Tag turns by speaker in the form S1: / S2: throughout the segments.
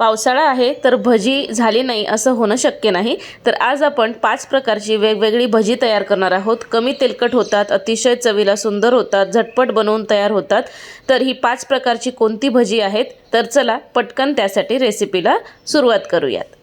S1: पावसाळा आहे तर भजी झाली नाही असं होणं शक्य नाही. तर आज आपण पाच प्रकारची वेगवेगळी भजी तयार करणार आहोत. कमी तेलकट होतात अतिशय चवीला सुंदर होतात झटपट बनवून तयार होतात. तर ही पाच प्रकारची कोणती भजी आहेत? तर चला पटकन त्यासाठी रेसिपीला सुरुवात करूयात.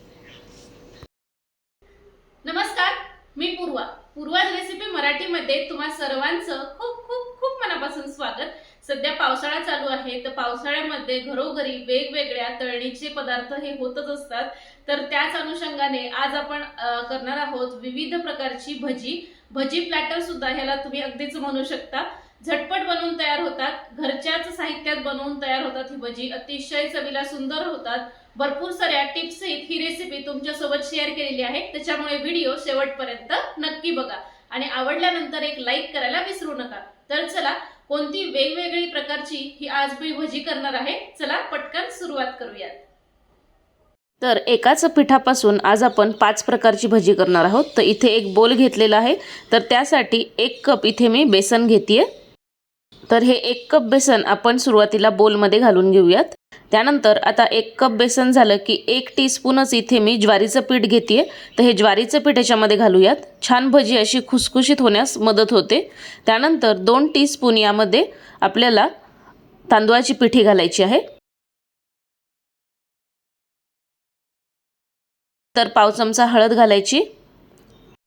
S2: नमस्कार मी पूर्वा. पूर्वाज रेसिपी मराठीमध्ये तुम्हा सर्वांचं खूप खूप खूप मनापासून स्वागत. सध्या पावसाळा चालू आहे तर पावसाळ्यामध्ये घरोघरी वेगवेगळ्या तळणीचे पदार्थ हे होतच असतात. तर त्याच अनुषंगाने आज आपण करणार आहोत विविध प्रकारची भजी. भजी प्लॅटर सुद्धा ह्याला तुम्ही अगदीच म्हणू शकता. झटपट बनवून तयार होतात. घरच्याच साहित्यात बनवून तयार होतात ही भजी. अतिशय चवीला सुंदर होतात. भरपूर साऱ्या टिप्स सहित ही रेसिपी तुमच्यासोबत शेअर केलेली आहे. त्याच्यामुळे व्हिडिओ शेवटपर्यंत नक्की बघा. आणि आवडल्यानंतर एक लाईक करायला विसरू नका. तर चला कोणती वेगवेगळी प्रकारची ही आज मी भजी करणार आहे? चला पटकन सुरुवात करूयात.
S1: तर एकाच पिठापासून आज आपण पाच प्रकारची भजी करणार आहोत. तर इथे एक बोल घेतलेला आहे. तर त्यासाठी एक कप इथे मी बेसन घेते तर हे एक कप बेसन आपण सुरुवातीला बोलमध्ये घालून घेऊयात. त्यानंतर आता एक कप बेसन झालं की एक टीस्पूनच इथे मी ज्वारीचं पीठ घेते तर हे ज्वारीचं पीठ याच्यामध्ये घालूयात. छान भजी अशी खुसखुशीत होण्यास मदत होते. त्यानंतर दोन टीस्पून यामध्ये आपल्याला तांदूळाची पिठी घालायची आहे. तर पाव चमचा हळद घालायची.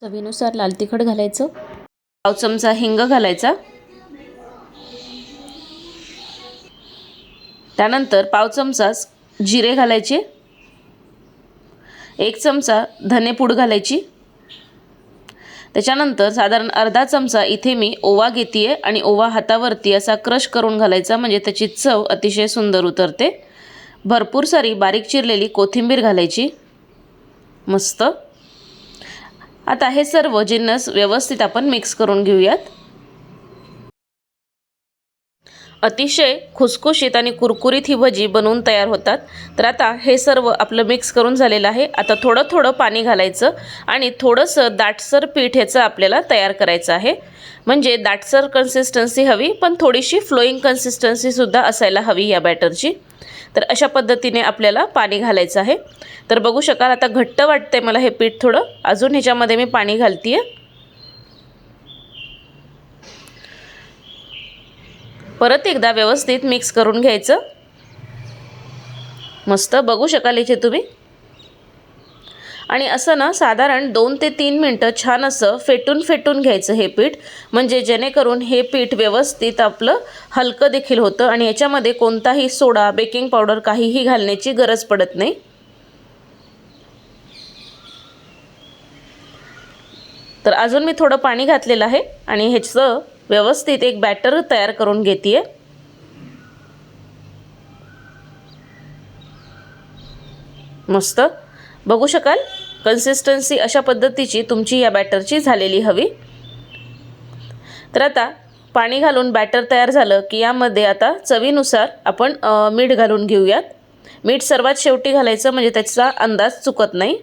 S1: चवीनुसार लाल तिखट घालायचं. पाव चमचा हिंग घालायचा. त्यानंतर पाव चमचा जिरे घालायचे. एक चमचा धनेपूड घालायची. त्याच्यानंतर साधारण अर्धा चमचा इथे मी ओवा घेते आणि ओवा हातावरती असा क्रश करून घालायचा म्हणजे त्याची चव अतिशय सुंदर उतरते. भरपूर सारी बारीक चिरलेली कोथिंबीर घालायची. मस्त. आता हे सर्व जिन्नस व्यवस्थित आपण मिक्स करून घेऊयात. अतिशय खुसखुशीत आणि कुरकुरीत ही भजी बनवून तयार होतात. तर आता हे सर्व आपलं मिक्स करून झालेलं आहे. आता थोडं थोडं पाणी घालायचं आणि थोडंसं दाटसर पीठ ह्याचं आपल्याला तयार करायचं आहे. म्हणजे दाटसर कन्सिस्टन्सी हवी पण थोडीशी फ्लोईंग कन्सिस्टन्सीसुद्धा असायला हवी या बॅटरची तर अशा पद्धतीने आपल्याला पाणी घालायचं आहे. तर बघू शकाल आता घट्ट वाटतंय मला हे पीठ थोडं. अजून ह्याच्यामध्ये मी पाणी घालते आहे परत एकदा व्यवस्थित मिक्स करून घ्यायचं. मस्त बघू शकाल इथे तुम्ही. आणि असं ना साधारण दोन ते तीन मिनटं छान असं फेटून फेटून घ्यायचं हे पीठ. म्हणजे जेणेकरून हे पीठ व्यवस्थित आपलं हलकं देखील होतं आणि याच्यामध्ये कोणताही सोडा बेकिंग पावडर काहीही घालण्याची गरज पडत नाही. तर अजून मी थोडं पाणी घातलेलं आहे आणि ह्याचं व्यवस्थित एक बॅटर तयार करून घेते मस्त. बघू शकाल कन्सिस्टन्सी अशा पद्धतीची तुमची या बॅटरची झालेली हवी. तर आता पाणी घालून बॅटर तयार झालं की यामध्ये आता चवीनुसार आपण मीठ घालून घेऊयात. मीठ सर्वात शेवटी घालायचं म्हणजे त्याचा अंदाज चुकत नाही.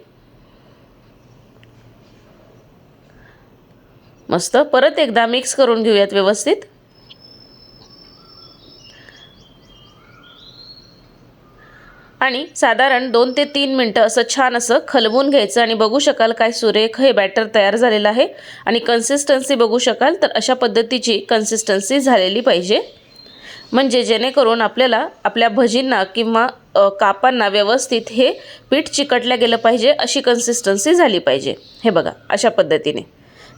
S1: मस्त. परत एकदा मिक्स करून घेऊयात व्यवस्थित. आणि साधारण दोन ते तीन मिनटं असं छान असं खलवून घ्यायचं आणि बघू शकाल काय सुरेख हे बॅटर तयार झालेलं आहे. आणि कन्सिस्टन्सी बघू शकाल तर अशा पद्धतीची कन्सिस्टन्सी झालेली पाहिजे. म्हणजे जेणेकरून आपल्याला आपल्या भजींना किंवा कापांना व्यवस्थित हे पीठ चिकटल्या गेलं पाहिजे अशी कन्सिस्टन्सी झाली पाहिजे. हे बघा अशा पद्धतीने.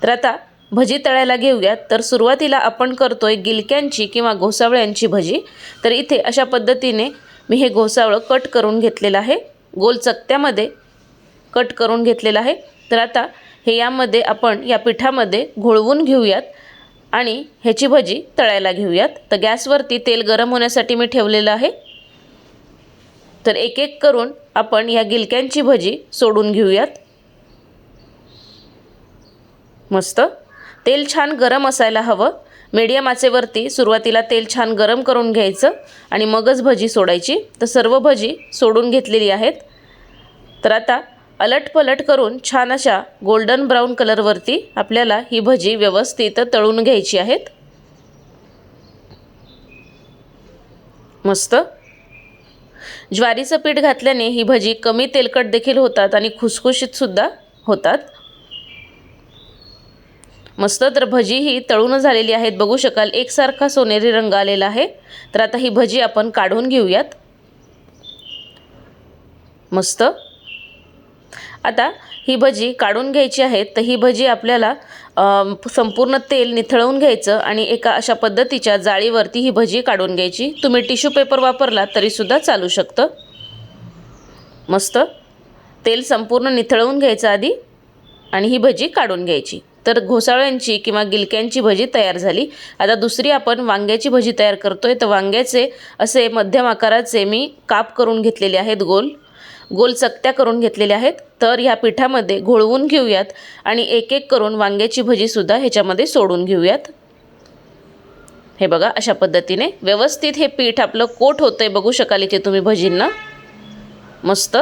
S1: तर आता भजी तळायला घेऊयात तर सुरुवातीला आपण करतोय गिलक्यांची किंवा घोसावळ्यांची भजी. तर इथे अशा पद्धतीने मी हे घोसावळं कट करून घेतलेलं आहे. गोल चकत्यामध्ये कट करून घेतलेलं आहे. तर आता हे यामध्ये आपण या पिठामध्ये घोळवून घेऊयात आणि ह्याची भजी तळायला घेऊयात. तर गॅसवरती तेल गरम होण्यासाठी मी ठेवलेलं आहे. तर एक एक करून आपण या गिलक्यांची भजी सोडून घेऊयात. मस्त. तेल छान गरम असायला हवं. मीडियम आचेवरती सुरुवातीला तेल छान गरम करून घ्यायचं आणि मगच भजी सोडायची. तर सर्व भजी सोडून घेतलेली आहेत. तर आता अलटपलट करून छान अशा गोल्डन ब्राऊन कलरवरती आपल्याला ही भजी व्यवस्थित तळून घ्यायची आहेत. मस्त. ज्वारीचं पीठ घातल्याने ही भजी कमी तेलकट देखील होतात आणि खुसखुशीतसुद्धा होतात. मस्त तर भजी ही तळून झालेली आहेत. बघू शकाल एकसारखा सोनेरी रंग आलेला आहे. तर आता ही भजी आपण काढून घेऊयात. मस्त. आता ही भजी काढून घ्यायची आहे तर ही भजी आपल्याला संपूर्ण तेल निथळवून घ्यायचं आणि एका अशा पद्धतीच्या जाळीवरती ही भजी काढून घ्यायची. तुम्ही टिश्यू पेपर वापरला तरीसुद्धा चालू शकतं. मस्त. तेल संपूर्ण निथळवून घ्यायचं आधी आणि ही भजी काढून घ्यायची. तर घोसाळ्यांची किंवा गिलक्यांची भजी तयार झाली. आता दुसरी आपण वांग्याची भजी तयार करतोय. तर वांग्याचे असे मध्यम आकाराचे मी काप करून घेतलेले आहेत गोल. गोल चकत्या करून घेतलेल्या आहेत. तर ह्या पिठामध्ये घोळवून घेऊयात आणि एक एक करून वांग्याची भजीसुद्धा ह्याच्यामध्ये सोडून घेऊयात. हे बघा अशा पद्धतीने व्यवस्थित हे पीठ आपलं कोट होतं आहे बघू शकाल इथे तुम्ही भजींना. मस्त.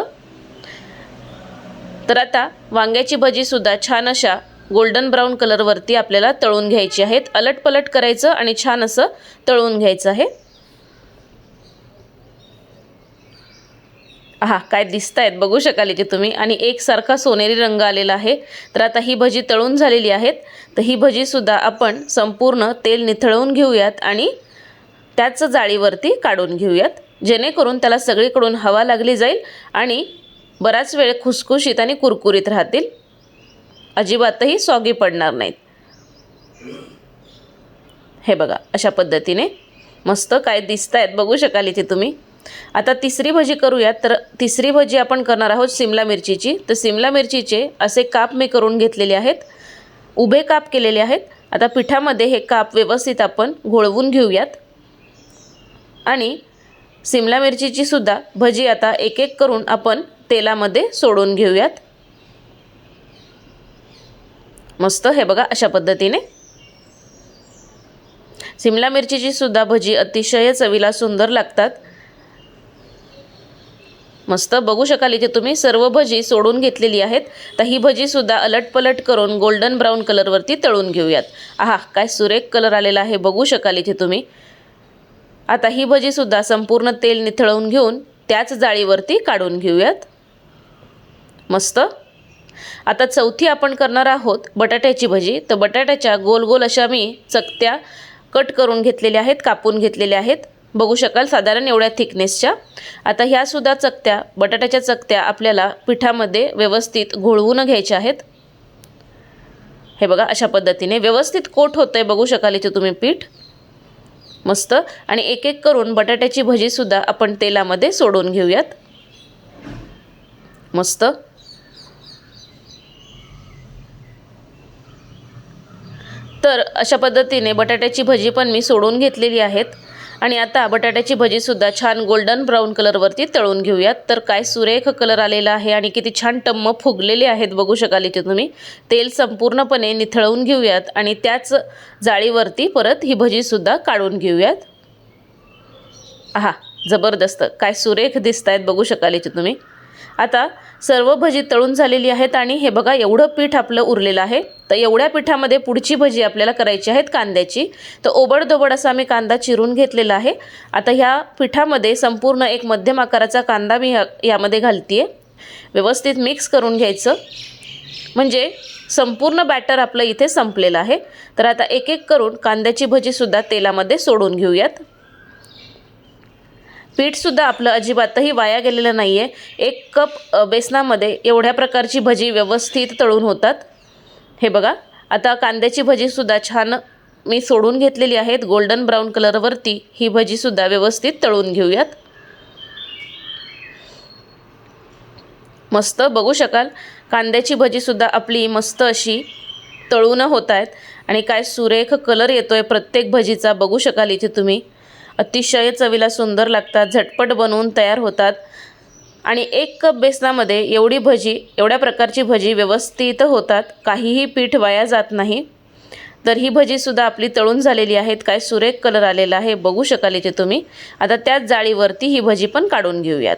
S1: तर आता वांग्याची भजीसुद्धा छान अशा गोल्डन ब्राऊन कलरवरती आपल्याला तळून घ्यायची आहेत. अलटपलट करायचं आणि छान असं तळून घ्यायचं आहे. हा काय दिसत आहेत बघू शकाल इथे तुम्ही. आणि एकसारखा सोनेरी रंग आलेला आहे. तर आता ही भजी तळून झालेली आहेत. तर ही भजीसुद्धा आपण संपूर्ण तेल निथळवून घेऊयात आणि त्याच जाळीवरती काढून घेऊयात. जेणेकरून त्याला सगळीकडून हवा लागली जाईल आणि बराच वेळ खुसखुशीत आणि कुरकुरीत राहतील. अजिबातही सॉगी पडणार नाहीत. हे बघा अशा पद्धतीने मस्त काय दिसत आहेत बघू शकाल इथे तुम्ही. आता तिसरी भजी करूयात तर तिसरी भजी आपण करणार आहोत सिमला मिरचीची. तर सिमला मिरचीचे असे काप मी करून घेतलेले आहेत. उभे काप केलेले आहेत. आता पिठामध्ये हे काप व्यवस्थित आपण घोळवून घेऊयात. आणि सिमला मिरचीची सुद्धा भजी आता एक एक करून आपण तेलामध्ये सोडून घेऊयात. मस्त हे बघा अशा पद्धतीने. सिमला मिरचीची सुद्धा भजी अतिशय चवीला सुंदर लागतात. मस्त बघू शकाल इथे तुम्ही सर्व भजी सोडून घेतलेली आहेत. तर ही भजीसुद्धा अलटपलट करून गोल्डन ब्राऊन कलरवरती तळून घेऊयात. आहा काय सुरेख कलर आलेला आहे बघू शकाल इथे तुम्ही. आता ही भजीसुद्धा संपूर्ण तेल निथळवून घेऊन त्याच जाळीवरती काढून घेऊयात. मस्त. आता चौथी आपण करणार आहोत बटाट्याची भजी. तर बटाट्याच्या गोल गोल अशा मी चकत्या कट करून घेतलेल्या आहेत कापून घेतलेल्या आहेत. बघू शकाल साधारण एवढ्या थिकनेसच्या आता ह्यासुद्धा चकत्या बटाट्याच्या चकत्या आपल्याला पिठामध्ये व्यवस्थित घोळवून घ्यायच्या आहेत. हे बघा अशा पद्धतीने व्यवस्थित कोट होतं आहे बघू शकाल इथे तुम्ही पीठ. मस्त. आणि एक एक करून बटाट्याची भजीसुद्धा आपण तेलामध्ये सोडून घेऊयात. मस्त. तर अशा पद्धतीने बटाट्याची भजी पण मी सोडून घेतलेली आहेत. आणि आता बटाट्याची भजीसुद्धा छान गोल्डन ब्राऊन कलरवरती तळून घेऊयात. तर काय सुरेख कलर आलेला आहे आणि किती छान टम्म फुगलेले आहेत बघू शकाल इथे तुम्ही. तेल संपूर्णपणे निथळवून घेऊयात आणि त्याच जाळीवरती परत ही भजीसुद्धा काढून घेऊयात. हा जबरदस्त. काय सुरेख दिसत आहेत बघू शकाल इथे तुम्ही. आता सर्व भजी तळून झालेली आहेत आणि हे बघा एवढं पीठ आपलं उरलेलं आहे. तर एवढ्या पिठामध्ये पुढची भजी आपल्याला करायची आहेत कांद्याची. तर ओबडधोबड असा मी कांदा चिरून घेतलेला आहे. आता ह्या पिठामध्ये संपूर्ण एक मध्यम आकाराचा कांदा मी ह्या यामध्ये घालते आहे व्यवस्थित मिक्स करून घ्यायचं. म्हणजे संपूर्ण बॅटर आपलं इथे संपलेलं आहे. तर आता एक एक करून कांद्याची भजीसुद्धा तेलामध्ये सोडून घेऊयात. पीठसुद्धा आपलं अजिबातही वाया गेलेलं नाही आहे एक कप बेसनामध्ये एवढ्या प्रकारची भजी व्यवस्थित तळून होतात. हे बघा आता कांद्याची भजीसुद्धा छान मी सोडून घेतलेली आहेत. गोल्डन ब्राऊन कलरवरती ही भजीसुद्धा व्यवस्थित तळून घेऊयात. मस्त बघू शकाल. कांद्याची भजीसुद्धा आपली मस्त अशी तळून होत आहेत. आणि काय सुरेख कलर येतो आहे प्रत्येक भजीचा बघू शकाल इथे तुम्ही. अतिशय चवीला सुंदर लागतात झटपट बनवून तयार होतात. आणि एक कप बेसनामध्ये एवढी भजी एवढ्या प्रकारची भजी व्यवस्थित होतात काहीही पीठ वाया जात नाही. तर ही भजीसुद्धा आपली तळून झालेली आहेत. काय सुरेख कलर आलेला आहे बघू शकाल इथे तुम्ही. आता त्याच जाळीवरती ही भजी पण काढून घेऊयात.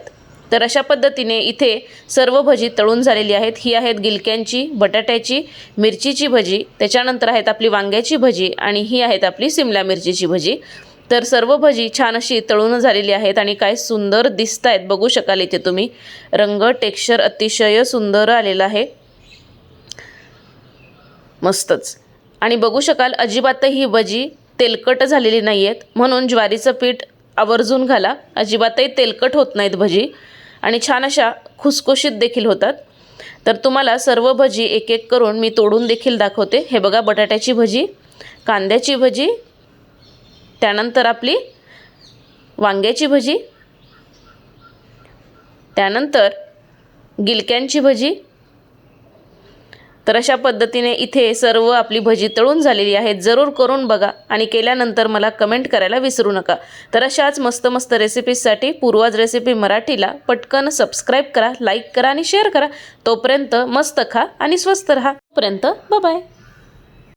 S1: तर अशा पद्धतीने इथे सर्व भजी तळून झालेली आहेत. ही आहेत गिलक्यांची बटाट्याची मिरचीची भजी त्याच्यानंतर आहेत आपली वांग्याची भजी आणि ही आहेत आपली सिमला मिरचीची भजी. तर सर्व भजी छान अशी तळून झालेली आहेत आणि काय सुंदर दिसत आहेत बघू शकाल इथे तुम्ही. रंग टेक्स्चर अतिशय सुंदर आलेलं आहे. मस्तच. आणि बघू शकाल अजिबातही ही भजी तेलकट झालेली नाही आहेत म्हणून ज्वारीचं पीठ आवर्जून घाला. अजिबातही तेलकट होत नाहीत भजी. आणि छान अशा खुसखुशीत देखील होतात. तर तुम्हाला सर्व भजी एक एक करून मी तोडून देखील दाखवते. हे बघा बटाट्याची भजी कांद्याची भजी त्यानंतर आपली वांग्याची भजी. त्यानंतर गिलक्यांची भजी. तर अशा पद्धतीने इथे सर्व आपली भजी तळून झालेली आहे जरूर करून बघा आणि केल्यानंतर मला कमेंट करायला विसरू नका. तर अशाच मस्त मस्त रेसिपीजसाठी पूर्वाज रेसिपी मराठीला पटकन सबस्क्राईब करा लाईक करा आणि शेअर करा. तोपर्यंत मस्त खा आणि स्वस्त राहा. तोपर्यंत बाय